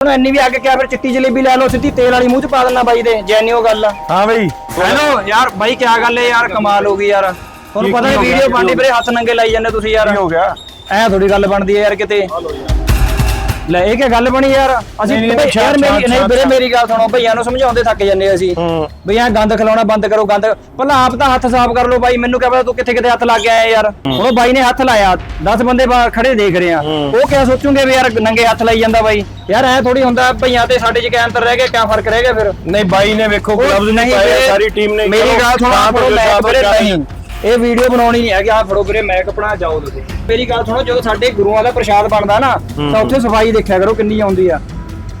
ਹੁਣ ਇੰਨੀ ਵੀ ਅੱਗ ਕਿਆ ਫਿਰ ਚਿੱਟੀ ਜਲੇਬੀ ਲੈ ਲਓ ਸਿੱਧੀ ਤੇਲ ਵਾਲੀ ਮੂੰਹ ਚ ਪਾ ਦੇਣਾ ਬਾਈ ਦੇ ਜੈਨਿਓ ਗੱਲ ਆ। ਹਾਂ ਬਈ। ਹੈਲੋ ਯਾਰ ਬਾਈ ਕਿਆ ਗੱਲ ਹੈ ਯਾਰ ਕਮਾਲ ਹੋ ਗਈ ਯਾਰ। ਤੁਹਾਨੂੰ ਪਤਾ ਨਹੀਂ ਵੀਡੀਓ ਬਣਦੀ ਵੀਰੇ ਹੱਥ ਨੰਗੇ ਲਾਈ ਜਾਂਦੇ ਤੁਸੀਂ ਯਾਰ। ਕੀ ਹੋ ਗਿਆ? ਐ ਥੋੜੀ ਗੱਲ ਬਣਦੀ ਹੈ ਯਾਰ ਕਿਤੇ। ਲੈ ਇਹ ਕੀ ਗੱਲ ਬਣੀ ਯਾਰ? ਅਸੀਂ ਨਹੀਂ, ਨਹੀਂ, ਯਾਰ ਮੇਰੀ ਨਹੀਂ ਵੀਰੇ। ਮੇਰੀ ਗੱਲ ਸੁਣੋ ਭਈਆਂ ਨੂੰ ਸਮਝਾਉਂਦੇ ਥੱਕ ਜੰਨੇ ਅਸੀਂ। ਹੂੰ। ਬਈ ਐ ਗੰਦ ਖਿਲਾਉਣਾ ਬੰਦ ਕਰੋ ਗੰਦ। ਪਹਿਲਾਂ ਆਪ ਤਾਂ ਹੱਥ ਸਾਫ਼ ਕਰ ਲਓ ਬਾਈ ਮੈਨੂੰ ਕਿਹਾ ਪਤਾ ਤੂੰ ਕਿੱਥੇ ਕਿੱਥੇ ਹੱਥ ਲੱਗ ਗਿਆ ਹੈ ਯਾਰ। ਹੁਣ ਉਹ ਬਾਈ ਨੇ ਹੱਥ ਲਾਇਆ 10 ਬੰਦੇ ਬਾਹਰ ਖੜੇ ਦੇਖ ਰਹੇ ਆ। ਹੂੰ। ਉਹ ਕਿਆ ਸੋਚੂਗੇ ਵੀ ਯਾਰ ਨੰਗੇ ਹੱਥ ਲਾਈ ਜਾਂਦਾ ਬਾਈ। ਯਾਰ ਐ ਥੋੜੀ ਹੁੰਦਾ ਭਈਆਂ ਤੇ ਸਾਡੇ ਚ ਕਿਆ ਅੰਤਰ ਰਹਿ ਗਿਆ ਕਿਆ ਫ਼ਰਕ ਰਹਿ ਗਿਆ ਫਿਰ। ਨਹੀਂ ਬਾਈ ਨੇ ਵੇਖੋ ਗਲਵਜ਼ ਨਹੀਂ ਪਾਏ ਸਾਰੀ ਟੀਮ ਨੇ ਮੇਰੀ ਗੱਲ ਸੁਣੋ ਹੋ ਵੀਰੇ। ਨਹੀਂ। ਇਹ ਵੀਡੀਓ ਬਣਾਉਣੀ ਨਹੀਂ ਹੈ ਕਿ ਆਹ ਫੜੋ ਵੀਰੇ ਮੈਂ ਕਪੜਾ ਜਾਓ ਤੁਸੀਂ। ਮੇਰੀ ਗੱਲ ਸੁਣੋ ਜਦੋਂ ਸਾਡੇ ਗੁਰੂਆਂ ਦਾ ਪ੍ਰਸ਼ਾਦ ਬਣਦਾ ਨਾ ਤਾਂ ਉੱਥੇ ਸਫ਼ਾਈ ਦੇਖਿਆ ਕਰੋ ਕਿੰਨੀ ਆਉਂਦੀ ਆ।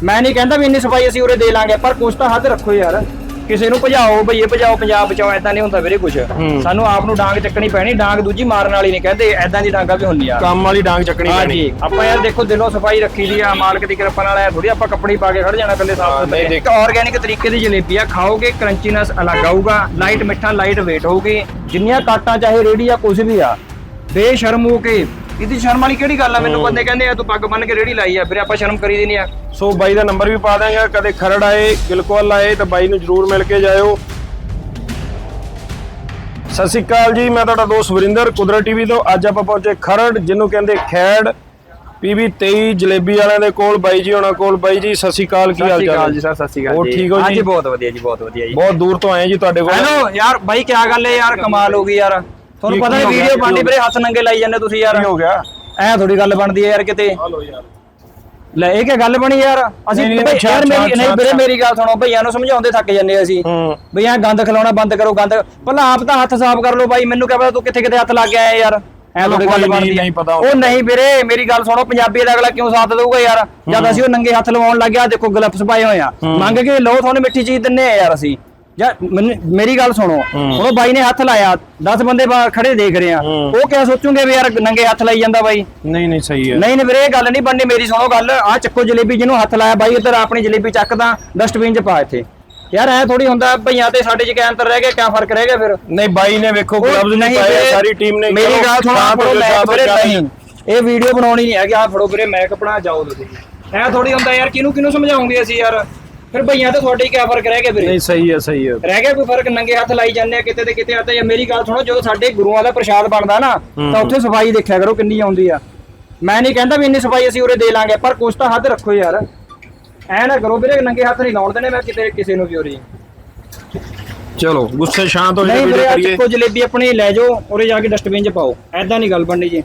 ਮੈਂ ਨਹੀਂ ਕਹਿੰਦਾ ਵੀ ਇੰਨੀ ਸਫ਼ਾਈ ਅਸੀਂ ਉਰੇ ਦੇ ਲਾਂਗੇ ਪਰ ਕੁਛ ਤਾਂ ਹੱਥ ਰੱਖੋ ਯਾਰ। ਕਿਸੇ ਨੂੰ ਭਜਾਓ ਭਈਏ ਭਜਾਓ ਪੰਜਾਬ ਬਚਾਓ ਐਦਾਂ ਨਹੀਂ ਹੁੰਦਾ ਵੀਰੇ ਹੂੰ। ਸਾਨੂੰ ਆਪ ਨੂੰ ਡਾਂਗ ਚੱਕਣੀ ਪੈਣੀ ਡਾਂਗ ਦੂਜੀ ਮਾਰਨ ਵਾਲੀ ਨਹੀਂ ਕਹਿੰਦੇ ਐਦਾਂ ਦੀ ਡਾਂਗਾ ਵੀ ਹੁੰਦੀਆਂ। ਕੰਮ ਵਾਲੀ ਡਾਂਗ ਚੱਕਣੀ ਪੈਣੀ। ਆਪਾਂ ਯਾਰ ਦੇਖੋ ਦਿਲੋਂ ਸਫ਼ਾਈ ਰੱਖੀ ਦੀ ਆ ਮਾਲਕ ਦੀ ਕਿਰਪਾ ਨਾਲ ਐ ਥੋੜੀ ਆਪਾਂ ਕੱਪੜੇ ਪਾ ਕੇ ਖੜ ਜਾਣਾ ਕੱਲੇ ਸਾਫ਼ ਸੁਥਰੇ। ਇੱਕ ਆਰਗੇਨਿਕ ਤਰੀਕੇ ਦੀ ਜਲੇਬੀ ਆ ਖਾਓਗੇ ਕਰੰਚੀਨੈਸ ਅਲੱਗ ਆਊਗਾ ਲਾਈਟ ਮਿੱਠਾ ਲਾਈਟ weight ਹੋਊਗੀ। ਜਿੰਨੀਆਂ ਕਾਟਾਂ ਚਾਹੇ ਰੇੜੀ ਆ ਕੁਝ ਵੀ ਆ ਬੇਸ਼ਰਮ ਹੋ ਕੇ ਇਹਦੀ ਸ਼ਰਮ ਵਾਲੀ ਕਿਹੜੀ ਗੱਲ ਆ? ਮੈਨੂੰ ਬੰਦੇ ਕਹਿੰਦੇ ਆ ਤੂੰ ਪੱਗ ਬੰਨ ਕੇ ਰੇੜੀ ਲਾਈ ਆ ਵੀਰੇ ਆਪਾਂ ਸ਼ਰਮ ਕਰੀਦੀ ਨਹੀਂ ਆ। ਸੋ ਬਾਈ ਦਾ ਨੰਬਰ ਵੀ ਪਾ ਦਾਂਗੇ ਕਦੇ ਖਰੜ ਆਏ ਗਿਲਕੋਲ ਆਏ ਤਾਂ ਬਾਈ ਨੂੰ ਜਰੂਰ ਮਿਲ ਕੇ ਜਾਇਓ। ਸਤਿ ਸ਼੍ਰੀ ਅਕਾਲ ਜੀ ਮੈਂ ਤੁਹਾਡਾ ਦੋਸਤ ਵਰਿੰਦਰ ਕੁਦਰਤ ਟੀਵੀ ਤੋਂ। ਅੱਜ ਆਪਾਂ ਪਹੁੰਚੇ ਖਰੜ ਜਿਹਨੂੰ ਕਹਿੰਦੇ ਖੈੜ। ਪੀਵੀ 23 ਜਲੇਬੀ ਵਾਲਿਆਂ ਦੇ ਕੋਲ ਬਾਈ ਜੀ ਹੋਣਾ ਕੋਲ। ਬਾਈ ਜੀ ਸਤਿ ਸ਼੍ਰੀ ਅਕਾਲ ਕੀ ਹਾਲ ਚਾਲ ਜੀ ਸਰ ਸਤਿ ਸ਼੍ਰੀ ਹੋਰ ਠੀਕ ਹੋ ਜੀ? ਹਾਂਜੀ ਬਹੁਤ ਵਧੀਆ ਜੀ ਬਹੁਤ ਵਧੀਆ ਜੀ। ਬਹੁਤ ਦੂਰ ਤੋਂ ਆਏ ਜੀ ਤੁਹਾਡੇ ਕੋਲ। ਹੈਲੋ ਯਾਰ ਬਾਈ ਕੀ ਗੱਲ ਹੈ ਯਾਰ ਕਮਾਲ ਹੋ ਗਈ ਯਾਰ। ਤੁਹਾਨੂੰ ਪਤਾ ਹੋ ਵੀਡੀਓ ਬਣਦੀ ਵੀਰੇ ਹੱਥ ਨੰਗੇ ਲਾਈ ਜਾਂਦੇ ਤੁਸੀਂ ਯਾਰ। ਕੀ ਹੋ ਗਿਆ? ਐ ਥੋੜੀ ਗੱਲ ਬਣਦੀ ਹੈ ਯਾਰ ਕਿਤੇ। ਹਲੋ ਯਾਰ। ਲੈ ਇਹ ਕੀ ਗੱਲ ਬਣੀ ਯਾਰ? ਅਸੀਂ ਯਾਰ ਮੇਰੀ ਨਹੀਂ ਵੀਰੇ। ਮੇਰੀ ਗੱਲ ਸੁਣੋ ਭਈਆਂ ਨੂੰ ਸਮਝਾਉਂਦੇ ਥੱਕ ਜੰਨੇ ਅਸੀਂ। ਬਈ ਐ ਗੰਦ ਖਿਲਾਉਣਾ ਬੰਦ ਕਰੋ ਗੰਦ। ਪਹਿਲਾਂ ਆਪ ਤਾਂ ਹੱਥ ਸਾਫ਼ ਕਰ ਲਓ ਬਾਈ ਮੈਨੂੰ ਕਿਹਾ ਪਤਾ ਤੂੰ ਕਿੱਥੇ ਕਿੱਥੇ ਹੱਥ ਲੱਗ ਗਿਆ ਯਾਰ। ਐ ਕੋਈ ਗੱਲ ਬਣਦੀ ਹੈ। ਨਹੀਂ ਪਤਾ ਉਹ ਨਹੀਂ ਵੀਰੇ ਮੇਰੀ ਗੱਲ ਸੁਣੋ ਪੰਜਾਬੀ ਦਾ ਅਗਲਾ ਕਿਉਂ ਸਾਥ ਦੇਊਗਾ ਯਾਰ? ਜਦ ਅਸੀਂ ਉਹ ਨੰਗੇ ਹੱਥ ਲਵਾਉਣ ਲੱਗਿਆ ਦੇਖੋ ਗਲਫਸ ਪਾਏ ਹੋਏ ਆ। ਮੰਗ ਕੇ ਲਓ ਤੁਹਾਨੂੰ ਮਿੱਠੀ ਚੀਜ਼ ਦਿੰਨੇ ਆ ਯਾਰ ਅਸੀਂ। ਯਾਰ ਮੈਨੂੰ- ਮੇਰੀ ਗੱਲ ਸੁਣੋ। ਹੁਣ ਉਹ ਬਾਈ ਨੇ ਹੱਥ ਲਾਇਆ 10 ਬੰਦੇ ਬਾਹਰ ਖੜੇ ਦੇਖ ਰਹੇ ਆ। ਉਹ ਕਿਆ ਸੋਚੂਗੇ ਵੀ ਯਾਰ ਨੰਗੇ ਹੱਥ ਲਾਈ ਜਾਂਦਾ ਬਾਈ? ਨਹੀਂ ਨਹੀਂ ਸਹੀ ਹੈ। ਨਹੀਂ ਨਹੀਂ ਵੀਰੇ ਇਹ ਗੱਲ ਨਹੀਂ ਬਣਨੀ ਮੇਰੀ ਸੁਣੋ ਗੱਲ। ਆ ਚੱਕੋ ਜਲੇਬੀ ਜਿਹਨੂੰ ਹੱਥ ਲਾਇਆ ਬਾਈ ਇੱਧਰ ਆਪਣੀ ਜਲੇਬੀ ਚੱਕਦਾ ਡਸਟਬਿਨ 'ਚ ਪਾ ਇੱਥੇ। ਯਾਰ ਐ ਥੋੜੀ ਹੁੰਦਾ ਭਈਆਂ ਤੇ ਸਾਡੇ 'ਚ ਕਿਆ ਅੰਤਰ ਰਹਿ ਗਿਆ ਕਿਆ ਫ਼ਰਕ ਰਹਿ ਗਿਆ ਫਿਰ? ਨਹੀਂ ਬਾਈ ਨੇ ਵੇਖੋ ਗਲਵਜ਼ ਨਹੀਂ ਪਾਏ ਵੀਰੇ, ਸਾਰੀ ਟੀਮ ਨੇ ਮੇਰੀ ਗੱਲ ਸੁਣੋ ਸ਼ਾਂਤ ਹੋ ਫੜੋ ਜਾਓ, ਮੈਂ ਵੀਰੇ। ਨਹੀਂ। ਇਹ ਵੀਡੀਓ ਬਣਾਉਣੀ ਨਹੀਂ ਹੈ ਕਿ ਆ ਫੜੋ ਵੀਰੇ ਮੈਂ ਕਪੜਾ ਜਾਓ ਤੁਸੀਂ। ਐ ਥੋੜੀ ਹੁੰਦਾ ਯਾਰ ਕਿਹਨੂੰ ਕਿਹਨੂੰ ਸਮਝਾਉਂਗੇ ਅਸੀਂ ਯਾਰ? ਫਿਰ ਭਈਆਂ ਤੇ ਤੁਹਾਡੇ ਕਿਆ ਫ਼ਰਕ ਰਹਿ ਗਿਆ ਵੀਰੇ? ਨਹੀਂ ਸਹੀ ਹੈ ਸਹੀ ਹੈ। ਰਹਿ ਗਿਆ ਕੋਈ ਫ਼ਰਕ? ਨੰਗੇ ਹੱਥ ਲਾਈ ਜਾਂਦੇ ਆ ਕਿਤੇ ਤੇ ਕਿਤੇ। ਆ ਤਾਂ ਜਾਂ ਮੇਰੀ ਗੱਲ ਸੁਣੋ ਜਦੋਂ ਸਾਡੇ ਗੁਰੂਆਂ ਦਾ ਪ੍ਰਸ਼ਾਦ ਬਣਦਾ ਨਾ ਤਾਂ ਉੱਥੇ ਸਫ਼ਾਈ ਦੇਖਿਆ ਕਰੋ ਕਿੰਨੀ ਆਉਂਦੀ ਆ। ਮੈਂ ਨਹੀਂ ਕਹਿੰਦਾ ਵੀ ਇੰਨੀ ਸਫ਼ਾਈ ਅਸੀਂ ਉਰੇ ਦੇ ਲਾਂਗੇ ਪਰ ਕੁਛ ਤਾਂ ਹੱਥ ਰੱਖੋ ਯਾਰ। ਐ ਨਾ ਕਰੋ ਵੀਰੇ ਨੰਗੇ ਹੱਥ ਨਹੀਂ ਲਾਉਣ ਦੇਣੇ ਮੈਂ ਕਿਤੇ ਕਿਸੇ ਨੂੰ ਵੀ ਉਰੇ। ਚਲੋ ਗੁੱਸੇ ਸ਼ਾਂਤ ਹੋ ਜਾਓ ਵੀਰੇ ਕਰੀਏ। ਚੱਕੋ ਜਲੇਬੀ ਆਪਣੀ ਲੈ ਜਾਓ ਉਰੇ ਜਾ ਕੇ ਡਸਟਬਿਨ 'ਚ ਪਾਓ। ਐਦਾਂ ਨਹੀਂ ਗੱਲ ਬਣਨੀ ਜੀ।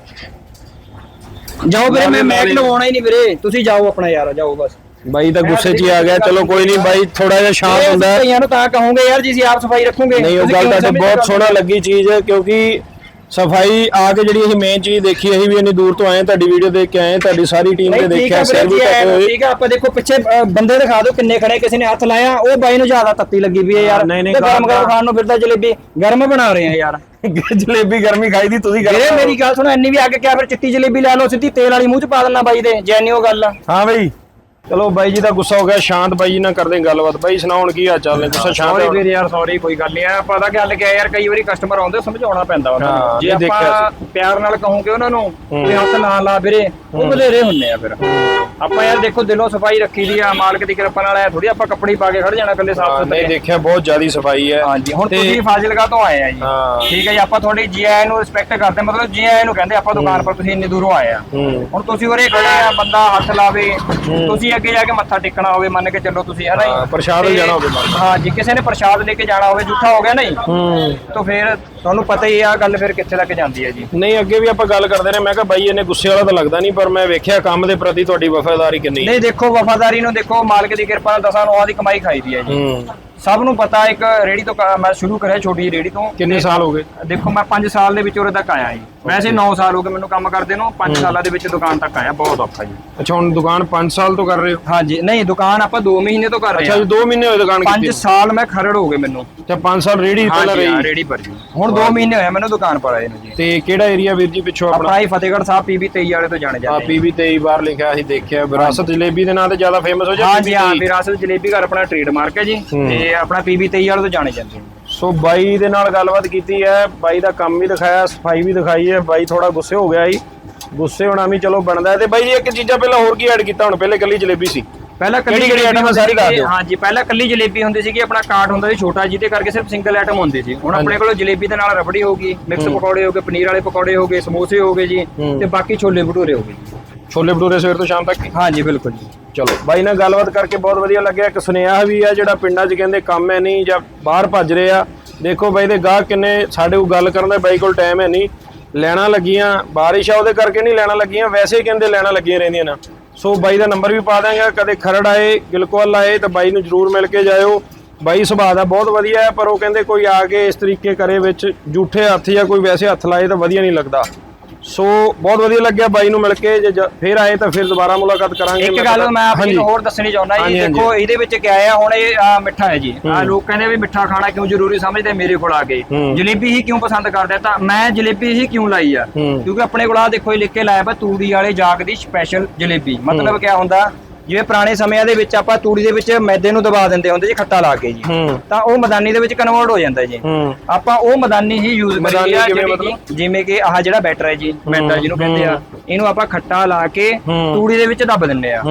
ਜਾਓ ਵੀਰੇ ਮੈਂ ਮੈਕ ਲਵਾਉਣਾ ਹੀ ਨਹੀਂ ਵੀਰੇ। ਤੁਸੀਂ ਜਾਓ ਆਪਣਾ ਯਾਰ ਜਾਓ ਬਸ। ਬਾਈ ਤਾਂ ਗੁੱਸੇ 'ਚ ਹੀ ਆ ਗਿਆ ਚਲੋ ਕੋਈ ਨਹੀਂ ਬਾਈ ਥੋੜਾ ਜਿਹਾ ਸ਼ਾਂਤ ਹੁੰਦਾ। ਹੈ। ਭਈਆਂ ਨੂੰ ਤਾਂ ਕਹੋਗੇ ਯਾਰ ਜੀ ਅਸੀਂ ਆਪ ਸਫ਼ਾਈ ਰੱਖੋਗੇ। ਨਹੀਂ ਉਹ ਤੁਸੀਂ ਗੱਲ ਕਿਉਂ ਤੁਹਾਡੇ ਸਮਝਦੇ ਬਹੁਤ? ਸੋਹਣਾ ਲੱਗੀ ਚੀਜ਼ ਹੈ ਕਿਉਂਕਿ ਸਫ਼ਾਈ ਆ ਕੇ ਜਿਹੜੀ ਅਸੀਂ ਮੇਨ ਚੀਜ਼ ਦੇਖੀ ਅਸੀਂ ਵੀ ਇੰਨੀ ਦੂਰ ਤੋਂ ਆਏ ਤੁਹਾਡੀ ਵੀਡੀਓ ਦੇਖ ਕੇ ਆਏ ਤੁਹਾਡੀ ਸਾਰੀ ਟੀਮ ਨੇ ਨਹੀਂ ਠੀਕ ਦੇਖਿਆ ਹੈ ਸਿਰ ਵੀ ਵੀਰੇ ਜੀ, ਹੋਏ। ਠੀਕ ਹੈ ਆਪਾਂ ਦੇਖੋ ਪਿੱਛੇ ਅ, ਬੰਦੇ ਦਿਖਾ ਦਿਓ ਕਿੰਨੇ ਖੜੇ ਕਿਸੇ ਨੇ ਹੱਥ ਲਾਇਆ ਉਹ ਬਾਈ ਨੂੰ ਜ਼ਿਆਦਾ ਤੱਤੀ ਲੱਗੀ ਵੀ ਹੈ ਯਾਰ। ਨਹੀਂ, ਗਰਮ ਗਰਮ ਖਾਣ ਨੂੰ ਫਿਰਦਾ ਜਲੇਬੀ ਗਰਮ ਬਣਾ ਰਹੇ ਆ ਯਾਰ। ਜਲੇਬੀ ਗਰਮੀ ਖਾਈ ਦੀ ਤੁਸੀਂ ਵੀਰੇ ਗਰਮ ਮੇਰੀ ਗੱਲ ਸੁਣੋ ਇੰਨੀ ਵੀ ਅੱਗ ਕਿਆ ਫਿਰ ਚਿੱਟੀ ਜਲੇਬੀ ਲੈ ਲਓ ਸਿੱਧੀ ਤੇਲ ਵਾਲੀ ਮੂੰਹ ਚ ਪਾ ਦੇਣਾ ਬਾਈ ਦੇ ਜੈਨਿਓ ਗੱਲ ਆ। ਹਾਂ ਬਾਈ। ਚਲੋ ਬਾਈ ਜੀ ਦਾ ਗੁੱਸਾ ਹੋ ਗਿਆ ਸ਼ਾਂਤ ਬਾਈ ਜੀ ਨਾਲ ਕਰਦੇ ਗੱਲਬਾਤ। ਬਾਈ ਸੁਣਾਉਣ ਕੀ ਹਾਲ ਚਾਲ ਨੇ? ਗੁੱਸਾ ਸ਼ਾਂਤ ਸੌਰੀ ਵੀਰੇ ਯਾਰ ਸੌਰੀ ਕੋਈ ਗੱਲ ਨਹੀਂ ਆ। ਪਤਾ ਗੱਲ ਕੀ ਯਾਰ ਕਈ ਵਾਰੀ ਕਸਟਮਰ ਆਉਂਦੇ ਸਮਝਾਉਣਾ ਪੈਂਦਾ ਉਹਨਾਂ ਨੂੰ। ਜੇ ਆਪਾਂ ਪਿਆਰ ਨਾਲ ਕਹੋਗੇ ਉਹਨਾਂ ਨੂੰ ਵੀ ਹੱਥ ਨਾ ਲਾ ਵੀਰੇ ਉਹ ਬਲੇਰੇ ਹੁੰਨੇ ਆ ਫਿਰ। ਆਪਾਂ ਯਾਰ ਦੇਖੋ ਦਿਲੋਂ ਸਫ਼ਾਈ ਰੱਖੀ ਦੀ ਆ ਮਾਲਕ ਦੀ ਕਿਰਪਾ ਨਾਲ ਐ ਥੋੜੀ ਆਪਾਂ ਕੱਪੜੇ ਪਾ ਕੇ ਖੜ ਜਾਣਾ ਕੱਲੇ ਸਾਫ਼ ਸੁਥਰੇ। ਨਹੀਂ ਦੇਖਿਆ ਬਹੁਤ ਜ਼ਿਆਦੀ ਸਫ਼ਾਈ ਹੈ। ਹਾਂਜੀ ਹੁਣ ਤੁਸੀਂ ਫਾਜ਼ਿਲਕਾ ਤੋਂ ਆਏ ਆ ਜੀ। ਠੀਕ ਹੈ ਜੀ ਆਪਾਂ ਤੁਹਾਡੀ ਜੀ ਆਈ ਨੂੰ ਰਿਸਪੈਕਟ ਕਰਦੇ ਮਤਲਬ ਜੀ ਆਈ ਨੂੰ ਕਹਿੰਦੇ ਆਪਾਂ ਦੁਕਾਨ ਪਰ ਤੁਸੀਂ ਇੰਨੀ ਦੂਰੋਂ ਆਏ ਆ। ਹੁਣ ਤੁਸੀਂ ਉਰੇ ਖੜੇ ਆ ਬੰਦਾ ਹੱਥ ਲਾਵੇ। ਤੁਸੀਂ ਅੱਗੇ ਜਾ ਕੇ ਮੱਥਾ ਟੇਕਣਾ ਹੋਵੇ ਮੰਨ ਕੇ ਚੱਲੋ ਤੁਸੀਂ ਹੈ ਨਾ ਹਾਂ, ਜੀ ਪ੍ਰਸ਼ਾਦ ਤੇ- ਜਾਣਾ ਹੋਵੇ ਮੰਨ। ਹਾਂ ਜੀ ਕਿਸੇ ਨੇ ਪ੍ਰਸ਼ਾਦ ਲੈ ਕੇ ਜਾਣਾ ਹੋਵੇ ਝੂਠਾ ਹੋ ਗਿਆ ਨਹੀਂ? ਹੂੰ। ਤਾਂ ਫਿਰ ਤੁਹਾਨੂੰ ਪਤਾ ਹੀ ਆ ਗੱਲ ਫਿਰ ਕਿੱਥੇ ਤੱਕ ਜਾਂਦੀ ਹੈ ਜੀ। ਨਹੀਂ ਅੱਗੇ ਵੀ ਆਪਾਂ ਗੱਲ ਕਰਦੇ ਨੇ ਮੈਂ ਕਿਹਾ ਬਾਈ ਇਹਨੇ ਗੁੱਸੇ ਵਾਲਾ ਤਾਂ ਲੱਗਦਾ ਨਹੀਂ ਪਰ ਮੈਂ ਵੇਖਿਆ ਕੰਮ ਦੇ ਪ੍ਰਤੀ ਤੁਹਾਡੀ ਵਫਾਦਾਰੀ ਕਿੰਨੀ ਨਹੀਂ ਦੇਖੋ ਵਫਾਦਾਰੀ ਨੂੰ ਦੇਖੋ ਮਾਲਕ ਦੀ ਕਿਰਪਾ ਨਾਲ ਦਸਾਂ ਨੌਆਂ ਦੀ ਕਮਾਈ ਖਾਈ ਦੀ ਹੈ ਜੀ। ਹੂੰ। ਸਭ ਨੂੰ ਪਤਾ ਇੱਕ ਰੇੜੀ ਤੋਂ ਕ- ਮੈਂ ਸ਼ੁਰੂ ਕਰਿਆ ਛੋਟੀ ਰੇੜੀ ਤੋਂ। ਕਿੰਨੇ ਸਾਲ ਹੋ ਗਏ? ਦੇਖੋ ਮੈਂ 5 ਸਾਲ ਦੇ ਵਿੱਚ ਉਰੇ ਤੱਕ ਆਇਆ ਜੀ। ਵੈਸੇ 9 ਸਾਲ ਹੋ ਗਏ ਮੈਨੂੰ ਕੰਮ ਕਰਦੇ ਨੂੰ। 5 ਸਾਲਾਂ ਦੇ ਵਿੱਚ ਦੁਕਾਨ ਤੱਕ ਆਇਆ ਬਹੁਤ ਔਖਾ ਜੀ। ਅੱਛਾ ਹੁਣ ਦੁਕਾਨ 5 ਸਾਲ ਤੋਂ ਕਰ ਰਹੇ ਹੋ? ਹਾਂਜੀ ਨਹੀਂ ਦੁਕਾਨ ਆਪਾਂ 2 ਮਹੀਨੇ ਤੋਂ ਕਰ ਰਹੇ ਅੱਛਾ ਹਾਂ। ਜੀ 2 ਮਹੀਨੇ ਹੋਏ ਦੁਕਾਨ 5 ਕੀਤੀ ਸਾਲ ਮੈਂ ਖਰੜ ਹੋ ਗਏ ਮੈਨੂੰ। ਅੱਛਾ 5 ਸਾਲ ਰੇੜੀ ਪਹਿਲਾਂ ਹਾਂਜੀ ਹਾਂ, ਰਹੀ ਰੇੜੀ ਪਰ ਜੀ। ਹੁਣ 2 ਮਹੀਨੇ ਹੋਏ ਮੈਨੂੰ ਦੁਕਾਨ ਪਰ ਆਏ ਨੂੰ ਜੀ। ਤੇ ਕਿਹੜਾ ਏਰੀਆ ਵੀਰ ਜੀ ਪਿੱਛੋਂ ਆਪਣਾ? ਆਪਣਾ ਹੀ ਫਤਿਹਗੜ੍ਹ ਸਾਹਿਬ ਪੀਬੀ 23 ਵਾਲੇ ਤੋਂ ਜਾਣੇ ਆ। ਜਾਂਦੇ ਪੀਵੀ 23 ਬਾਰ ਲਿਖਿਆ ਸੀ ਦੇਖਿਆ। ਵਿਰਾਸਤ ਜਲੇਬੀ ਦੇ ਨਾਂ ਤੇ ਜ਼ਿਆਦਾ ਫੇਮਸ ਹੋ ਹਾਂ ਜੀ ਹਾਂ ਵਿਰਾਸਤ ਜਲੇਬੀ ਘਰ ਆਪਣਾ ਟ੍ਰੇਡਮਾਰਕ ਹੈ ਜੀ। ਤੇ ਆਪਣਾ ਪੀਬੀ 23 ਵਾਲੇ ਤੋਂ ਜਾਣੇ ਜਾਂਦੇ ਨੇ। ਸੋ ਬਾਈ ਦੇ ਨਾਲ ਗੱਲਬਾਤ ਕੀਤੀ ਹੈ ਬਾਈ ਦਾ ਕੰਮ ਵੀ ਦਿਖਾਇਆ ਸਫ਼ਾਈ ਵੀ ਦਿਖਾਈ ਹੈ ਬਾਈ ਥੋੜਾ ਗੁੱਸੇ ਹੋ ਗਿਆ ਸੀ। ਗੁੱਸੇ ਹੋਣਾ ਵੀ ਚਲੋ ਬਣਦਾ ਹੈ ਤੇ ਬਾਈ ਜੀ ਇੱਕ ਚੀਜ਼ਾਂ ਪਹਿਲਾਂ ਹੋਰ ਕੀ ਐਡ ਕੀਤਾ ਹੁਣ? ਪਹਿਲੇ ਕੱਲੀ ਜਲੇਬੀ ਸੀ। ਪਹਿਲਾਂ ਕੱਲੀ ਕਿਹੜੀ- ਆ ਹੁੰਦੀ ਸਾਰੀ ਦੱਸ ਦਿਓ। ਹਾਂਜੀ ਪਹਿਲਾਂ ਕੱਲੀ ਜਲੇਬੀ ਹੁੰਦੀ ਸੀਗੀ ਆਪਣਾ ਕਾਰਟ ਹੁੰਦਾ ਸੀ ਛੋਟਾ ਜਿਹਦੇ ਕਰਕੇ ਸਿਰਫ ਸਿੰਗਲ ਆਈਟਮ ਹੁੰਦੀ ਸੀ। ਹੁਣ ਆਪਣੇ ਕੋਲ ਜਲੇਬੀ ਦੇ ਨਾਲ ਰਬੜੀ ਹੋਗੀ ਮਿਕਸ ਪਕੌੜੇ ਹੋਗੇ ਪਨੀਰ ਵਾਲੇ ਪਕੌੜੇ ਹੋਗੇ ਸਮੋਸੇ ਹੋਗੇ ਜੀ ਹੂੰ। ਤੇ ਬਾਕੀ ਛੋਲੇ ਭਟੂਰੇ ਹੋਗੇ ਜੀ ਛੋਲੇ ਭਟੂਰੇ ਸਵੇਰ ਤੋਂ ਸ਼ਾਮ ਤੱਕ ਹੀ? ਹਾਂਜੀ ਬਿਲਕੁਲ ਜੀ। ਚਲੋ ਬਾਈ ਨਾਲ ਗੱਲਬਾਤ ਕਰਕੇ ਬਹੁਤ ਵਧੀਆ ਲੱਗਿਆ। ਇੱਕ ਸੁਨੇਹਾ ਵੀ ਆ ਜਿਹੜਾ ਪਿੰਡਾਂ 'ਚ ਕਹਿੰਦੇ ਕੰਮ ਹੈ ਨਹੀਂ ਜਾਂ ਬਾਹਰ ਭੱਜ ਰਹੇ ਆ। ਦੇਖੋ ਬਾਈ ਦੇ ਗਾਹਕ ਕਿੰਨੇ ਸਾਡੇ ਕੋਲ ਗੱਲ ਕਰਨ ਦਾ ਬਾਈ ਕੋਲ ਟਾਈਮ ਹੈ ਨਹੀਂ। ਲੈਣਾ ਲੱਗੀਆਂ, ਬਾਰਿਸ਼ ਆ ਉਹਦੇ ਕਰਕੇ ਨਹੀਂ ਲੈਣਾ ਲੱਗੀਆਂ, ਵੈਸੇ ਹੀ ਕਹਿੰਦੇ ਲੈਣਾ ਲੱਗੀਆਂ ਰਹਿੰਦੀਆਂ ਨਾ। ਸੋ ਬਾਈ ਦਾ ਨੰਬਰ ਵੀ ਪਾ ਦਾਂਗਾ ਕਦੇ ਖਰੜ ਆਏ, ਗਿਲਕੋਲ ਆਏ, ਤਾਂ ਬਾਈ ਨੂੰ ਜਰੂਰ ਮਿਲ ਕੇ ਜਾਇਓ। ਬਾਈ ਸੁਭਾਅ ਦਾ ਬਹੁਤ ਵਧੀਆ ਹੈ, ਪਰ ਉਹ ਕਹਿੰਦੇ ਕੋਈ ਆ ਕੇ ਇਸ ਤਰੀਕੇ ਕਰੇ ਵਿੱਚ, ਝੂਠੇ ਹੱਥ ਜਾਂ ਕੋਈ ਵੈਸੇ ਹੱਥ ਲਾਏ ਤਾਂ ਵਧੀਆ ਨਹੀਂ ਲੱਗਦਾ। ਸੋ ਬਹੁਤ ਵਧੀਆ ਲੱਗਿਆ ਬਾਈ ਨੂੰ ਮਿਲ ਕੇ ਜੇ ਫਿਰ ਆਏ ਤਾਂ ਫਿਰ ਦੁਬਾਰਾ ਮੁਲਾਕਾਤ ਕਰਾਂਗੇ ਇੱਕ ਗੱਲ ਮੈਂ ਆਪਣੀ। ਨੂੰ ਹੋਰ ਦੱਸਣੀ ਚਾਹੁੰਦਾ ਜੀ। ਦੇਖੋ ਇਹਦੇ ਵਿੱਚ ਕਿਆ ਆ ਹੁਣ ਇਹ ਮਿੱਠਾ ਹੈ ਜੀ ਆ ਲੋਕ ਕਹਿੰਦੇ ਵੀ ਮਿੱਠਾ ਖਾਣਾ ਕਿਉਂ ਜ਼ਰੂਰੀ ਸਮਝਦੇ ਮੇਰੇ ਕੋਲ ਆ ਕੇ। ਜਲੇਬੀ ਹੀ ਕਿਉਂ ਪਸੰਦ ਕਰਦੇ? ਤਾਂ ਮੈਂ ਜਲੇਬੀ ਹੀ ਕਿਉਂ ਲਾਈ ਆ। ਕਿਉਂਕਿ ਆਪਣੇ ਕੋਲ ਆ ਦੇਖੋ ਇਹ ਲਿਖ ਕੇ ਲਾਇਆ ਵਾ ਤੂੜੀ ਵਾਲੇ ਜਾਗ ਦੀ ਸਪੈਸ਼ਲ ਜਲੇਬੀ ਮਤਲਬ ਕਿਆ ਹੁੰਦਾ ਜਿਵੇਂ ਪੁਰਾਣੇ ਸਮਿਆਂ ਦੇ ਵਿੱਚ ਆਪਾਂ ਤੂੜੀ ਦੇ ਵਿੱਚ ਮੈਦੇ ਨੂੰ ਦਬਾ ਦਿੰਦੇ ਹੁੰਦੇ ਜੀ ਖੱਟਾ ਲਾ ਕੇ ਜੀ। ਤਾਂ ਉਹ ਮਦਾਨੀ ਦੇ ਵਿੱਚ ਕਨਵਰਟ ਹੋ ਜਾਂਦਾ ਜੀ। ਆਪਾਂ ਉਹ ਮਦਾਨੀ ਹੀ ਯੂਜ਼ ਮਦਾਨੀ ਕਰੀਦੀ ਆ ਕਿਵੇਂ ਜਿਹੜੀ ਕਿ- ਜਿਵੇਂ ਕਿ ਆਹ ਜਿਹੜਾ ਬੈਟਰ ਹੈ ਜੀ ਮੈਦਾ ਜਿਹਨੂੰ ਕਹਿੰਦੇ ਆ ਇਹਨੂੰ ਆਪਾਂ ਖੱਟਾ ਲਾ ਕੇ। ਤੂੜੀ ਦੇ ਵਿੱਚ ਦੱਬ ਦਿੰਦੇ ਆ।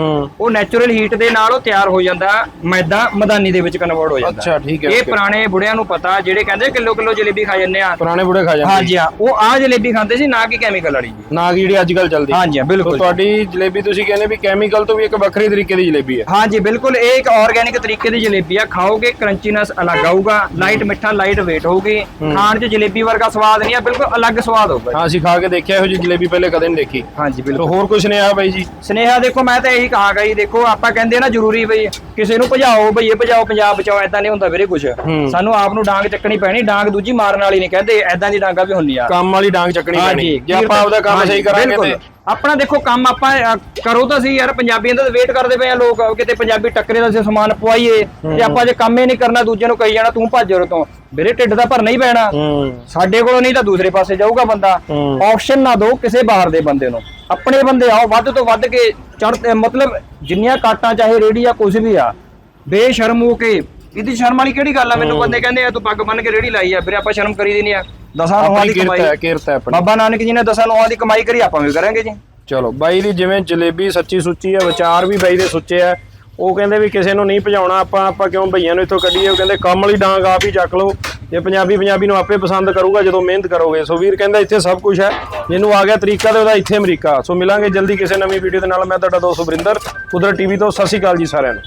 ਉਹ ਨੈਚੁਰਲ ਹੀਟ ਦੇ ਨਾਲ ਉਹ ਤਿਆਰ ਹੋ ਜਾਂਦਾ ਮੈਦਾ ਮਦਾਨੀ ਦੇ ਵਿੱਚ ਕਨਵਰਟ ਹੋ ਜਾਂਦਾ। ਅੱਛਾ ਠੀਕ ਹੈ ਇਹ। ਪੁਰਾਣੇ ਬੁੜਿਆਂ ਨੂੰ ਪਤਾ ਜਿਹੜੇ ਕਹਿੰਦੇ ਕਿਲੋ ਕਿਲੋ ਜਲੇਬੀ ਖਾ ਜਾਂਦੇ ਆ। ਪੁਰਾਣੇ ਬੁੜੇ ਖਾ ਜਾਂਦੇ। ਹਾਂਜੀ ਹਾਂ ਉਹ ਆਹ ਜਲੇਬੀ ਖਾਂਦੇ ਸੀ ਨਾ ਕਿ ਕੈਮੀਕਲ ਵਾਲੀ ਨਾ ਕਿ ਜਿਹੜੀ ਅੱਜ ਕੱਲ ਚੱਲਦੀ। ਹਾਂਜੀ ਹਾਂ ਬਿਲਕੁਲ ਤੁਹਾਡੀ ਜਲੇਬੀ ਤੁਸੀਂ ਕਹਿੰਦੇ ਵੀ ਕੈਮੀਕਲ ਤੋਂ ਵੀ ਇੱਕ ਵੱਖਰੀ ਤਰੀਕੇ ਦੀ ਜਲੇਬੀ ਹੈ। ਹਾਂਜੀ ਬਿਲਕੁਲ ਇਹ ਇੱਕ ਆਰਗੇਨਿਕ ਤਰੀਕੇ ਦੀ ਜਲੇਬੀ ਆ। ਖਾਓਗੇ ਕਰੰਚੀਨੈਸ ਅਲੱਗ ਆਊਗਾ ਲਾਈਟ ਮਿੱਠਾ ਲਾਈਟ weight ਹੋਊਗੀ। ਖਾਣ 'ਚ ਜਲੇਬੀ ਵਰਗਾ ਸਵਾਦ ਨਹੀਂ ਆ ਬਿਲਕੁਲ ਅਲੱਗ ਸਵਾਦ ਹੋਊਗਾ ਹਾਂ ਅਸੀਂ ਖਾ ਕੇ ਦੇਖਿਆ ਇਹੋ ਜਿਹੀ ਜਲੇਬੀ ਪਹਿਲੇ ਕਦੇ ਨਹੀਂ ਦੇਖੀ। ਹਾਂਜੀ ਬਿਲਕੁਲ। ਹੋਰ ਕੁਝ ਨਹੀਂ ਆ ਬਾਈ ਜੀ? ਸਨੇਹਾ ਦੇਖੋ ਮੈਂ ਤਾਂ ਇਹੀ ਕਹਾਂਗਾ ਜੀ ਦੇਖੋ ਆਪਾਂ ਕਹਿੰਦੇ ਆ ਨਾ ਜ਼ਰੂਰੀ ਬਈ ਕਿਸੇ ਨੂੰ ਭਜਾਓ ਬਈ ਇਹ ਭਜਾਓ ਪੰਜਾਬ ਬਚਾਓ ਐਦਾਂ ਨਹੀਂ ਹੁੰਦਾ ਵੀਰੇ ਕੁਝ ਹੂੰ। ਸਾਨੂੰ ਆਪ ਨੂੰ ਡਾਂਗ ਚੱਕਣੀ ਪੈਣੀ ਡਾਂਗ ਦੂਜੀ ਮਾਰਨ ਵਾਲੀ ਨਹੀਂ ਕਹਿੰਦੇ ਐਦਾਂ ਦੀ ਡਾਂਗਾ ਵੀ ਹੁੰਦੀਆਂ। ਕੰਮ ਵਾਲੀ ਡਾਂਗ ਚੱਕਣੀ ਪੈਣੀ। ਜੇ ਆਪਾਂ ਆਪਦਾ ਕੰਮ ਸਹੀ ਕਰਾਂਗੇ। ਤੇ ਆਪਣਾ ਦੇਖੋ ਕੰਮ ਆਪਾਂ ਅ, ਕਰੋ ਤਾਂ ਸਹੀ ਯਾਰ ਪੰਜਾਬੀਆਂ ਦਾ ਵੇਟ ਕਰਦੇ ਪਏ ਆ ਲੋਕ ਕਿਤੇ ਪੰਜਾਬੀ ਟੱਕਰੇ ਦਾ ਅਸੀਂ ਸਮਾਨ ਪਵਾਈਏ ਤੇ ਆਪਾਂ ਜੇ ਕੰਮ ਹੀ ਨਹੀਂ ਕਰਨਾ ਦੂਜੇ ਨੂੰ ਕਹੀ ਜਾਣਾ ਤੂੰ ਭੱਜ ਉਰੇ ਤੋਂ। ਵੀਰੇ ਢਿੱਡ ਦਾ ਭਰਨਾ ਹੀ ਪੈਣਾ। ਹੂੰ। ਸਾਡੇ ਕੋਲੋਂ ਨਹੀਂ ਤਾਂ ਦੂਸਰੇ ਪਾਸੇ ਜਾਊਗਾ ਬੰਦਾ। ਹੂੰ। ਆਪਸ਼ਨ ਨਾ ਦਿਓ ਕਿਸੇ ਬਾਹਰ ਦੇ ਬੰਦੇ ਨੂੰ। ਆਪਣੇ ਬੰਦੇ ਆਓ ਵੱਧ ਤੋਂ ਵੱਧ ਕੇ ਚੜ ਮਤਲਬ ਜਿੰਨੀਆਂ ਕਾਟਾਂ ਚਾਹੇ ਰੇੜੀ ਆ ਕੁਝ ਵੀ ਆ ਬੇਸ਼ਰਮ ਹੋ ਕੇ। ਇਹਦੀ ਸ਼ਰਮ ਵਾਲੀ ਕਿਹੜੀ ਗੱਲ ਆ? ਮੈਨੂੰ ਬੰਦੇ ਕਹਿੰਦੇ ਆ ਤੂੰ ਪੱਗ ਬੰਨ ਕੇ ਰੇੜੀ ਲਾਈ ਆ ਵੀਰੇ ਆਪਾਂ ਸ਼ਰਮ ਕਰੀਦੀ ਨਹੀਂ ਆ। ਦਸਾਂ ਨੋਹਾਂ ਆਪਣੀ ਦੀ ਕਿਰਤ ਕਮਾਈ ਹੈ ਕਿਰਤ ਹੈ ਆਪਣੀ। ਬਾਬਾ ਨਾਨਕ ਜੀ ਨੇ ਦਸਾਂ ਨੋਹਾਂ ਦੀ ਕਮਾਈ ਕਰੀ ਆਪਾਂ ਵੀ ਕਰਾਂਗੇ ਜੀ। ਚਲੋ ਬਾਈ ਦੀ ਜਿਵੇਂ ਜਲੇਬੀ ਸੱਚੀ ਸੁੱਚੀ ਹੈ ਵਿਚਾਰ ਵੀ ਬਾਈ ਦੇ ਸੁੱਚੇ ਆ। ਉਹ ਕਹਿੰਦੇ ਵੀ ਕਿਸੇ ਨੂੰ ਨਹੀਂ ਭਜਾਉਣਾ, ਆਪਾਂ ਆਪਾਂ ਕਿਉਂ ਭਈਆਂ ਨੂੰ ਇੱਥੋਂ ਕੱਢੀਏ? ਉਹ ਕਹਿੰਦੇ, ਕੰਮ ਵਾਲੀ ਡਾਂਗ ਆਪ ਹੀ ਚੱਕ ਲਓ। ਜੇ ਪੰਜਾਬੀ ਪੰਜਾਬੀ ਨੂੰ ਆਪੇ ਪਸੰਦ ਕਰੂਗਾ, ਜਦੋਂ ਮਿਹਨਤ ਕਰੋਗੇ। ਸੋ ਵੀਰ ਕਹਿੰਦਾ, ਇੱਥੇ ਸਭ ਕੁਝ ਹੈ। ਜਿਹਨੂੰ ਆ ਗਿਆ ਤਰੀਕਾ ਤੇ ਉਹਦਾ ਇੱਥੇ ਅਮਰੀਕਾ। ਸੋ ਮਿਲਾਂਗੇ ਜਲਦੀ ਕਿਸੇ ਨਵੀਂ ਵੀਡੀਓ ਦੇ ਨਾਲ। ਮੈਂ ਤੁਹਾਡਾ ਦੋਸਤ ਸੁਬਰਿੰਦਰ ਕੁਦਰਤ ਟੀਵੀ ਤੋਂ। ਸਤਿ ਸ਼੍ਰੀ ਅਕਾਲ ਜੀ ਸਾਰਿਆਂ ਨੂੰ।